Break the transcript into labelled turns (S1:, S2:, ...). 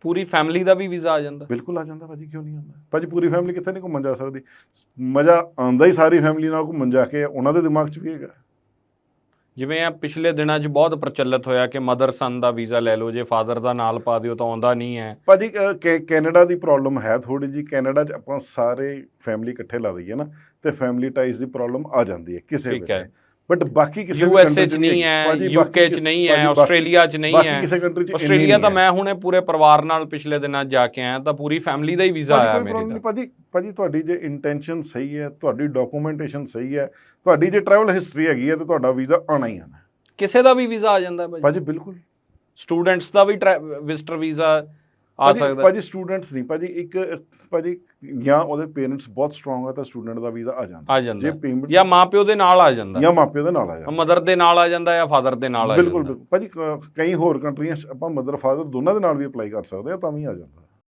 S1: ਪੂਰੀ family ਦਾ ਵੀ visa ਆ ਜਾਂਦਾ।
S2: ਬਿਲਕੁਲ ਆ ਜਾਂਦਾ ਭਾਜੀ ਕਿਉਂ ਨਹੀਂ ਆਉਂਦਾ? ਭਾਜੀ ਪੂਰੀ ਫੈਮਿਲੀ ਕਿੱਥੇ ਨਹੀਂ ਘੁੰਮਣ ਜਾ ਸਕਦੀ। ਮਜ਼ਾ ਆਉਂਦਾ ਹੀ ਸਾਰੀ ਫੈਮਿਲੀ ਨਾਲ ਘੁੰਮਣ ਜਾ ਕੇ ਉਹਨਾਂ ਦੇ ਦਿਮਾਗ 'ਚ ਵੀ ਹੈਗਾ।
S1: ਜਿਵੇਂ ਆ ਪਿਛਲੇ ਦਿਨਾਂ 'ਚ ਬਹੁਤ ਪ੍ਰਚਲਿਤ ਹੋਇਆ ਕਿ ਮਦਰ ਸਨ ਦਾ ਵੀਜ਼ਾ ਲੈ ਲਓ ਜੇ ਫਾਦਰ ਦਾ ਨਾਲ ਪਾ ਦਿਓ ਤਾਂ ਆਉਂਦਾ ਨਹੀਂ ਹੈ।
S2: ਭਾਜੀ ਕੈਨੇਡਾ ਦੀ ਪ੍ਰੋਬਲਮ ਹੈ ਥੋੜੀ ਜੀ ਕੈਨੇਡਾ 'ਚ ਆਪਾਂ ਸਾਰੇ ਫੈਮਿਲੀ ਇਕੱਠੇ ਲਾ ਦਈਏ ਨਾ ਤੇ ਫੈਮਿਲੀ ਟਾਈਜ਼ ਦੀ ਪ੍ਰੋਬਲਮ ਆ ਜਾਂਦੀ ਹੈ ਕਿਸੇ
S1: ਠੀਕ ਹੈ।
S2: ਵੇਲੇ। ਬਟ ਬਾਕੀ ਕਿਸੇ
S1: ਯੂ ਐਸ ਏ 'ਚ ਨਹੀਂ ਹੈ ਯੂਕੇ 'ਚ ਨਹੀਂ ਹੈ ਆਸਟ੍ਰੇਲੀਆ 'ਚ ਨਹੀਂ
S2: ਬਾਕੀ
S1: ਹੈ।
S2: ਕਿਸੇ ਕੰਟਰੀ 'ਚ ਇੰਨੀ
S1: ਆਸਟ੍ਰੇਲੀਆ ਤਾਂ ਮੈਂ ਹੁਣੇ ਪੂਰੇ ਪਰਿਵਾਰ ਨਾਲ ਪਿਛਲੇ ਦਿਨਾਂ ਜਾ ਕੇ ਆਇਆ ਤਾਂ ਪੂਰੀ ਫੈਮਿਲੀ ਦਾ ਹੀ ਵੀਜ਼ਾ ਆਇਆ ਮੇਰੇ
S2: ਨਹੀਂ ਭਾਜੀ ਭਾਜੀ ਤੁਹਾਡੀ ਜੇ ਇੰਟੈਂਸ਼ਨ ਸਹੀ ਹੈ ਤੁਹਾਡੀ ਡਾਕੂਮੈਂਟੇਸ਼ਨ ਸਹੀ ਹੈ ਤੁਹਾਡੀ ਜੇ ਟਰੈਵਲ ਹਿਸਟਰੀ ਹੈਗੀ ਹੈ ਤੇ ਤੁਹਾਡਾ ਵੀਜ਼ਾ ਆਣਾ ਹੀ ਆਣਾ
S1: ਕਿਸੇ ਦਾ ਵੀ ਵੀਜ਼ਾ ਆ ਜਾਂਦਾ ਭਾਜੀ।
S2: ਭਾਜੀ ਬਿਲਕੁਲ।
S1: ਸਟੂਡੈਂਟਸ ਦਾ ਵੀ ਵਿਜ਼ਟਰ ਵੀਜ਼ਾ ਆ ਸਕਦਾ।
S2: ਭਾਜੀ ਸਟੂਡੈਂਟਸ ਨਹੀਂ ਭਾਜੀ ਇੱਕ ਭਾਜੀ ਜਾਂ ਉਹਦੇ ਪੇਰੈਂਟਸ ਬਹੁਤ ਸਟਰੋਂਗ ਆ ਤਾਂ ਸਟੂਡੈਂਟ ਦਾ ਵੀਜ਼ਾ ਆ ਜਾਂਦਾ।
S1: ਆ ਜਾਂਦਾ।
S2: ਜੇ ਪੇਮੈਂਟ
S1: ਜਾਂ ਮਾਪਿਓ ਦੇ ਨਾਲ ਆ ਜਾਂਦਾ।
S2: ਜਾਂ ਮਾਪਿਓ ਦੇ ਨਾਲ ਆ ਜਾਂਦਾ।
S1: ਮਦਰ ਦੇ ਨਾਲ ਆ ਜਾਂਦਾ ਜਾਂ ਫਾਦਰ ਦੇ ਨਾਲ ਆ ਜਾਂਦਾ।
S2: ਬਿਲਕੁਲ। ਭਾਜੀ ਕਈ ਹੋਰ ਕੰਟਰੀਆਂ ਆਪਾਂ ਮਦਰ ਫਾਦਰ ਦੋਨਾਂ ਦੇ ਨਾਲ ਵੀ ਅਪਲਾਈ ਕਰ ਸਕਦੇ ਆ ਤਾਂ ਵੀ ਆ ਜਾਂਦਾ।